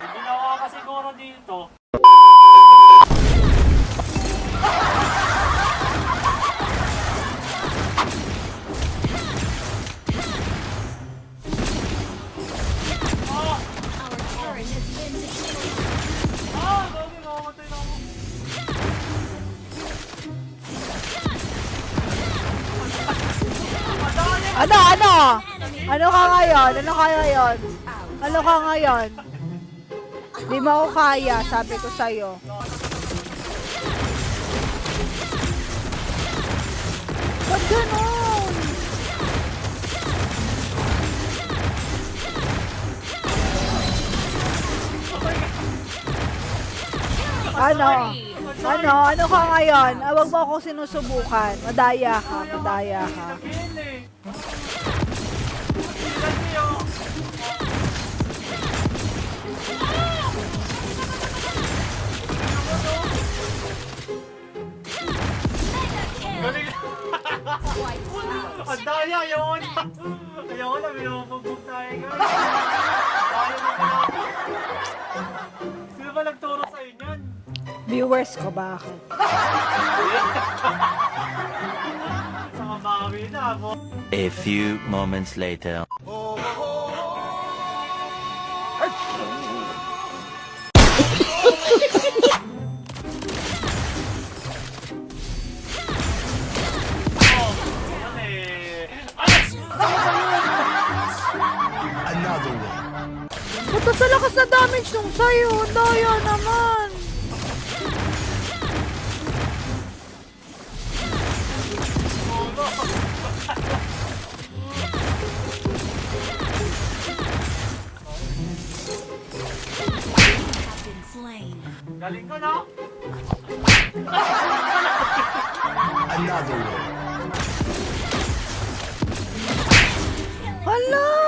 May Ginawa ka siguro dito. Ah! Gagi, mamamatay na ako. Ano, ano? Ano ka ngayon? Ano ka ngayon? Ano ka ngayon? Di mo ako kaya, sabi ko sa'yo. Ba't ganun? Ano? Ano? Ano ka ngayon? Ah, wag mo ako sinusubukan. Madaya ka, madaya ka. Galing. Ang daya, ayaw ko na. Ayaw na, may mapagbog tayo guys. Ayaw na pala. Sino ba nagturo sa inyan? Viewers ko, bakit? Mga bawi na ako. A few moments later. Yan Lakas na damage nung sa'yo? Daya naman. Galing ko na. Another one. Hala!